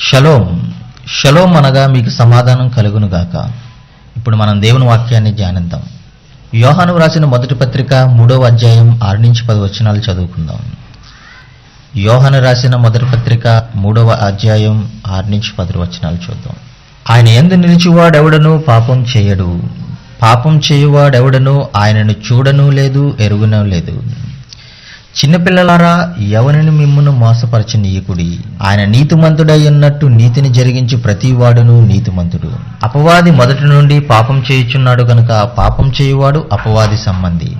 Shalom. Shalom అనగా మీకు సమాధానం కలుగును గాక. ఇప్పుడు మనం దేవుని వాక్యాన్ని ధ్యానిద్దాం. యోహాను రాసిన మొదటి పత్రిక మూడవ అధ్యాయం ఆరు నుంచి పది వచనాలు చదువుకుందాం. యోహాను రాసిన మొదటి పత్రిక మూడవ అధ్యాయం ఆరు నుంచి పది వచనాలు చూద్దాం. ఆయన ఎందు నిలిచివాడెవడను పాపం చేయడు. పాపం చేయువాడెవడను ఆయనను చూడను లేదు ఎరుగునూ లేదు. చిన్నపిల్లలారా ఎవరిని మిమ్మును మోసపరచనీయకుడి? ఆయన నీతిమంతుడై ఉన్నట్టు నీతిని జరిగించి ప్రతి వాడును నీతిమంతుడు. అపవాది మొదటి నుండి పాపం చేయుచున్నాడు గనుక పాపం చేయువాడు అపవాది సంబంధి.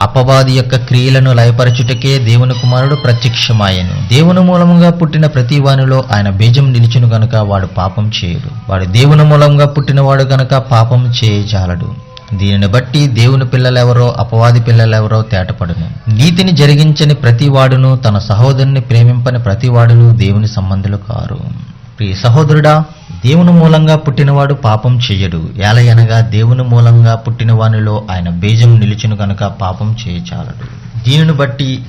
అపవాది యొక్క క్రియలను లయపరచుటకే దేవుని కుమారుడు ప్రత్యక్షమాయను. దేవుని మూలముగా పుట్టిన ప్రతి వానిలో ఆయన బీజం నిలిచును గనుక వాడు పాపం చేయడు. వాడు దేవుని మూలంగా పుట్టినవాడు గనుక పాపం చేయజాలడు దీనిని బట్టి దేవుని పిల్లలెవరో అపవాది పిల్లలెవరో తేటపడును. నీతిని జరిగించని ప్రతివాడును తన సహోదరుని ప్రేమింపని ప్రతివాడులు దేవుని సంబంధులు కారు. ప్రియ సహోదరుడా దేవుని మూలంగా పుట్టినవాడు పాపం చెయ్యడు ఏలయనగా దేవుని మూలంగా పుట్టిన వానిలో ఆయన బీజం నిలిచిన గనుక పాపం చేయచాలడు. దీనిని బట్టి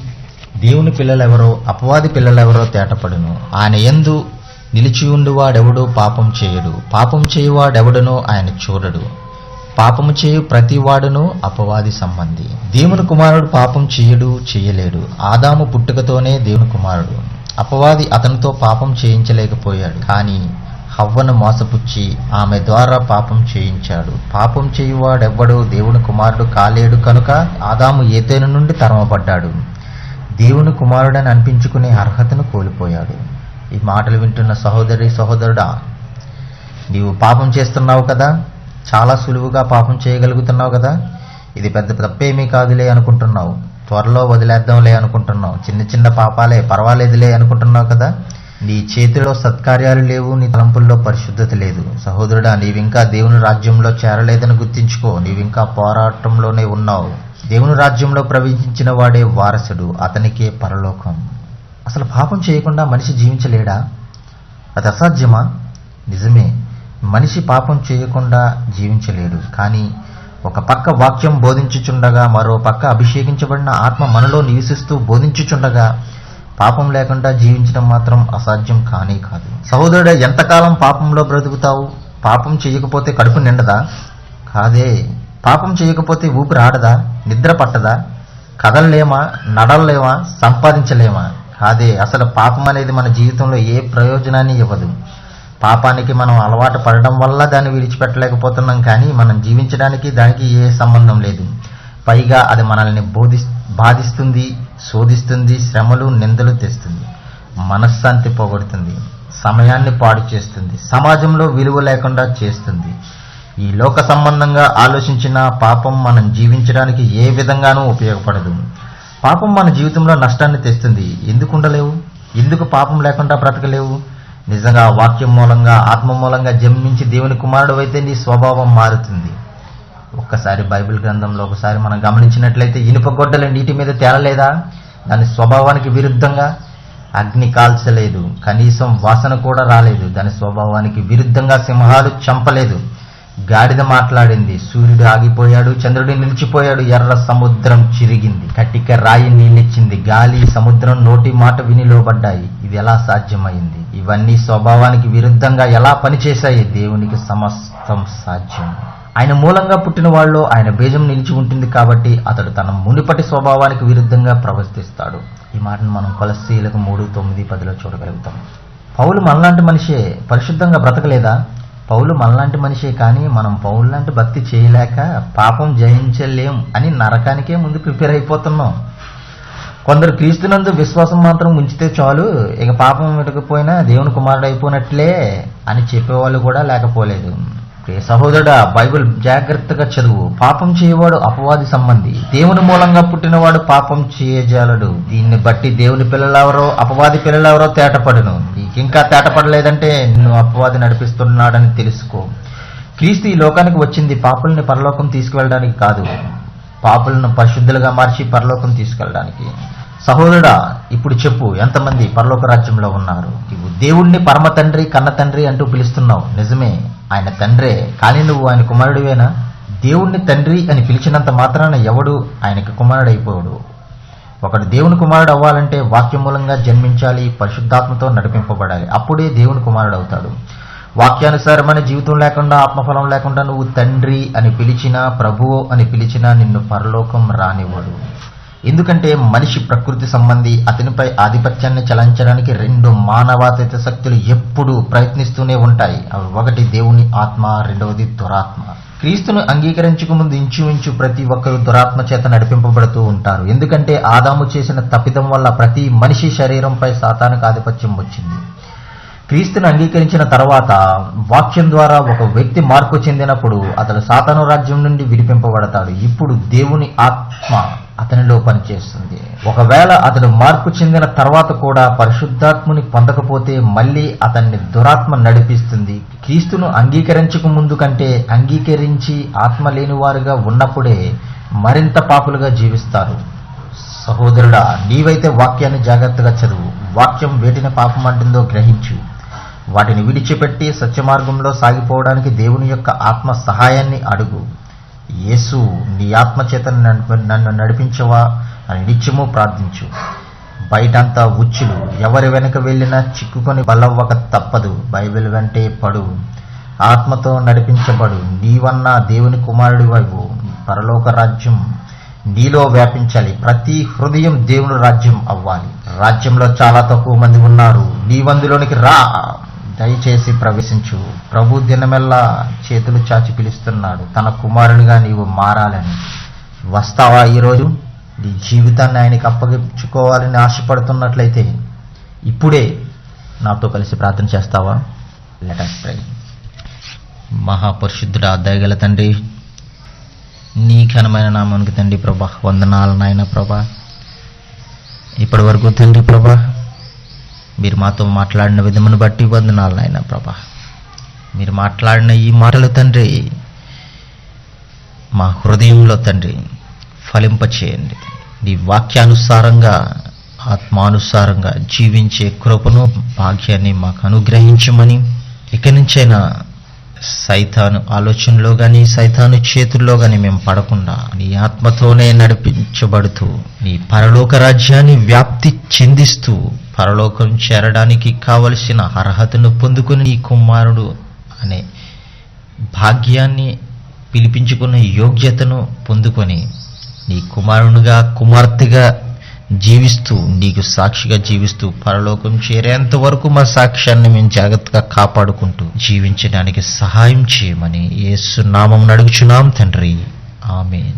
దేవుని పిల్లలెవరో అపవాది పిల్లలెవరో తేటపడును. ఆయన ఎందు నిలిచి ఉండువాడెవడో పాపం చేయడు. పాపం చేయువాడెవడనో ఆయన చూడడు. పాపము చేయు ప్రతివాడును అపవాది సంబంధి. దేవుని కుమారుడు పాపం చేయడు చేయలేడు. ఆదాము పుట్టుకతోనే దేవుని కుమారుడు. అపవాది అతనితో పాపం చేయించలేకపోయాడు. కానీ హవ్వను మోసపుచ్చి ఆమె ద్వారా పాపం చేయించాడు. పాపం చేయువాడెవ్వడు దేవుని కుమారుడు కాలేడు కనుక ఆదాము ఏతేను నుండి తరమబడ్డాడు. దేవుని కుమారుడని అనిపించుకునే అర్హతను కోల్పోయాడు. ఈ మాటలు వింటున్న సహోదరి సహోదరుడా నీవు పాపం చేస్తున్నావు కదా? చాలా సులువుగా పాపం చేయగలుగుతున్నావు కదా? ఇది పెద్ద తప్పేమీ కాదులే అనుకుంటున్నావు. త్వరలో వదిలేద్దాంలే అనుకుంటున్నావు. చిన్న చిన్న పాపాలే పర్వాలేదులే అనుకుంటున్నావు కదా? నీ చేతిలో సత్కార్యాలు లేవు నీ తలంపుల్లో పరిశుద్ధత లేదు. సహోదరుడా నీవింకా దేవుని రాజ్యంలో చేరలేదని గుర్తించుకో. నీవింకా పోరాటంలోనే ఉన్నావు. దేవుని రాజ్యంలో ప్రవేశించిన వాడే వారసుడు అతనికే పరలోకం. అసలు పాపం చేయకుండా మనిషి జీవించలేడా? అది అసాధ్యమా? నిజమే. మనిషి పాపం చేయకుండా జీవించలేడు. కానీ ఒక పక్క వాక్యం బోధించుచుండగా మరో పక్క అభిషేకించబడిన ఆత్మ మనలో నివసిస్తూ బోధించుచుండగా పాపం లేకుండా జీవించడం మాత్రం అసాధ్యం కానే కాదు. సహోదరుడు ఎంతకాలం పాపంలో బ్రతుకుతావు? పాపం చేయకపోతే కడుపు నిండదా? కాదే. పాపం చేయకపోతే ఊపిరి ఆడదా? నిద్ర పట్టదా? కదలలేమా? నడవలేమా? సంపాదించలేమా? కాదే. అసలు పాపం అనేది మన జీవితంలో ఏ ప్రయోజనాన్ని ఇవ్వదు. పాపానికి మనం అలవాటు పడడం వల్ల దాన్ని విడిచిపెట్టలేకపోతున్నాం కానీ మనం జీవించడానికి దానికి ఏ సంబంధం లేదు. పైగా అది మనల్ని బోధి బాధిస్తుంది శోధిస్తుంది శ్రమలు నిందలు తెస్తుంది. మనశ్శాంతి పోగొడుతుంది. సమయాన్ని పాడు చేస్తుంది. సమాజంలో విలువ లేకుండా చేస్తుంది. ఈ లోక సంబంధంగా ఆలోచించిన పాపం మనం జీవించడానికి ఏ విధంగానూ ఉపయోగపడదు. పాపం మన జీవితంలో నష్టాన్ని తెస్తుంది. ఎందుకు ఉండలేవు? ఎందుకు పాపం లేకుండా బ్రతకలేవు? నిజంగా వాక్యం మూలంగా ఆత్మ మూలంగా జన్మించి దేవుని కుమారుడు అయితే నీ స్వభావం మారుతుంది. ఒక్కసారి బైబిల్ గ్రంథంలో ఒకసారి మనం గమనించినట్లయితే ఇనుప గొడ్డల నీటి మీద తేలలేదా? దాని స్వభావానికి విరుద్ధంగా అగ్ని కాల్చలేదు. కనీసం వాసన కూడా రాలేదు. దాని స్వభావానికి విరుద్ధంగా సింహాలు చంపలేదు. గాడిద మాట్లాడింది. సూర్యుడు ఆగిపోయాడు చంద్రుడు నిలిచిపోయాడు. ఎర్ర సముద్రం చిరిగింది. కట్టిక రాయి నీళ్ళిచ్చింది. గాలి సముద్రం నోటి మాట విని లోబడ్డాయి. ఇది ఎలా సాధ్యమైంది? ఇవన్నీ స్వభావానికి విరుద్ధంగా ఎలా పనిచేశాయి? దేవునికి సమస్తం సాధ్యం. ఆయన మూలంగా పుట్టిన వాళ్ళు ఆయన బీజం నిలిచి ఉంటుంది కాబట్టి అతడు తన మునిపటి స్వభావానికి విరుద్ధంగా ప్రవర్తిస్తాడు. ఈ మాటను మనం కొలసీలకు మూడు తొమ్మిది పదిలో చూడగలుగుతాం. పౌలు మనలాంటి మనిషే పరిశుద్ధంగా బ్రతకలేదా? పౌలు మనలాంటి మనిషే కానీ మనం పౌలు లాంటి భక్తి చేయలేక పాపం జయించలేం అని నరకానికే ముందు ప్రిపేర్ అయిపోతున్నాం. కొందరు క్రీస్తునందు విశ్వాసం మాత్రం ఉంచితే చాలు ఇక పాపం వెతకపోయినా దేవుని కుమారుడు అయిపోయినట్లే అని చెప్పేవాళ్ళు కూడా లేకపోలేదు. ప్రియ సహోదరుడా బైబిల్ జాగ్రత్తగా చదువు. పాపం చేయవాడు అపవాది సంబంధి. దేవుని మూలంగా పుట్టినవాడు పాపం చేయజాలడు. దీన్ని బట్టి దేవుని పిల్లలెవరో అపవాది పిల్లలెవరో తేటపడును. నీకు ఇంకా తేటపడలేదంటే నిన్ను అపవాది నడిపిస్తున్నాడని తెలుసుకో. క్రీస్తు ఈ లోకానికి వచ్చింది పాపుల్ని పరలోకం తీసుకువెళ్ళడానికి కాదు. పాపులను పరిశుద్ధులుగా మార్చి పరలోకం తీసుకెళ్ళడానికి. సహోదరుడా ఇప్పుడు చెప్పు ఎంతమంది పరలోక రాజ్యంలో ఉన్నారు? దేవుణ్ణి పరమ తండ్రి కన్న తండ్రి అంటూ పిలుస్తున్నావు. నిజమే ఆయన తండ్రే కానీ నువ్వు ఆయన కుమారుడివేనా? దేవుణ్ణి తండ్రి అని పిలిచినంత మాత్రాన ఎవడు ఆయనకి కుమారుడైపోడు? ఒకడు దేవుని కుమారుడు అవ్వాలంటే వాక్యం మూలంగా జన్మించాలి పరిశుద్ధాత్మతో నడిపింపబడాలి. అప్పుడే దేవుని కుమారుడు అవుతాడు వాక్యానుసారమైన జీవితం లేకుండా ఆత్మఫలం లేకుండా నువ్వు తండ్రి అని పిలిచినా ప్రభువు అని పిలిచినా నిన్ను పరలోకం రానివ్వడు. ఎందుకంటే మనిషి ప్రకృతి సంబంధి అతనిపై ఆధిపత్యాన్ని చలాయించడానికి రెండు మానవాతీత శక్తులు ఎప్పుడూ ప్రయత్నిస్తూనే ఉంటాయి. అవి ఒకటి దేవుని ఆత్మ రెండవది దురాత్మ. క్రీస్తును అంగీకరించక ముందు ఇంచుమించు ప్రతి ఒక్కరూ దురాత్మ చేత నడిపింపబడుతూ ఉంటారు. ఎందుకంటే ఆదాము చేసిన తప్పిదం వల్ల ప్రతి మనిషి శరీరంపై సాతానికి ఆధిపత్యం వచ్చింది. క్రీస్తుని అంగీకరించిన తర్వాత వాక్యం ద్వారా ఒక వ్యక్తి మార్పు చెందినప్పుడు అతడు సాతాను రాజ్యం నుండి విడిపింపబడతాడు. ఇప్పుడు దేవుని ఆత్మ అతనిలో పనిచేస్తుంది. ఒకవేళ అతడు మార్పు చెందిన తర్వాత కూడా పరిశుద్ధాత్ముని పొందకపోతే మళ్ళీ అతన్ని దురాత్మ నడిపిస్తుంది. క్రీస్తును అంగీకరించక ముందు కంటే అంగీకరించి ఆత్మ లేనివారుగా ఉన్నప్పుడే మరింత పాపులుగా జీవిస్తారు. సహోదరుడా నీవైతే వాక్యాన్ని జాగ్రత్తగా చదువు. వాక్యం వేటిని పాపం అంటుందో గ్రహించు. వాటిని విడిచిపెట్టి సత్యమార్గంలో సాగిపోవడానికి దేవుని యొక్క ఆత్మ సహాయాన్ని అడుగు. యేసు నీ ఆత్మ నన్ను నన్ను నడిపించవా అని నిత్యము ప్రార్థించు. బయటంతా ఉచ్చులు ఎవరి వెనక వెళ్ళినా చిక్కుకొని బలవ్వక తప్పదు. బైబిల్ వెంటే పడు. ఆత్మతో నడిపించబడు. నీవన్నా దేవుని కుమారుడి వైపు పరలోక రాజ్యం నీలో వ్యాపించాలి. ప్రతి హృదయం దేవుని రాజ్యం అవ్వాలి. రాజ్యంలో చాలా తక్కువ మంది ఉన్నారు. నీవందులోనికి రా. దయచేసి ప్రవేశించు. ప్రభు దినమెల్లా చేతులు చాచి పిలుస్తున్నాడు. తన కుమారునిగా నీవు మారాలని. వస్తావా ఈరోజు? నీ జీవితాన్ని ఆయనకి అప్పగించుకోవాలని ఆశపడుతున్నట్లయితే ఇప్పుడే నాతో కలిసి ప్రార్థన చేస్తావా? లెటస్ ప్రై మహాపరిశుద్ధుడా దయగల తండ్రి నీ ఘనమైన నామానికి తండ్రి ప్రభా వందనాలు నాయన ప్రభా. ఇప్పటి వరకు తండ్రి ప్రభా మీరు మాతో మాట్లాడిన విధమును బట్టి వందనాలు నాయన ప్రభా. మీరు మాట్లాడిన ఈ మాటలు తండ్రి మా హృదయంలో తండ్రి ఫలింపచేయండి. నీ వాక్యానుసారంగా ఆత్మానుసారంగా జీవించే కృపను భాగ్యాన్ని మాకు అనుగ్రహించమని ఇక నుంచైనా సైతాను ఆలోచనలో కానీ సైతాను చేతుల్లో కానీ మేము పడకుండా నీ ఆత్మతోనే నడిపించబడుతూ నీ పరలోక రాజ్యాన్ని వ్యాప్తి చెందిస్తూ పరలోకం చేరడానికి కావలసిన అర్హతను పొందుకుని నీ కుమారుడు అనే భాగ్యాన్ని పిలిపించుకున్న యోగ్యతను పొందుకొని నీ కుమారునిగా కుమార్తెగా జీవిస్తూ నీకు సాక్షిగా జీవిస్తూ పరలోకం చేరేంత వరకు మా సాక్ష్యాన్ని మేము జాగ్రత్తగా కాపాడుకుంటూ జీవించడానికి సహాయం చేయమని యేసు నామం అడుగుచున్నాం తండ్రి. ఆమెన్.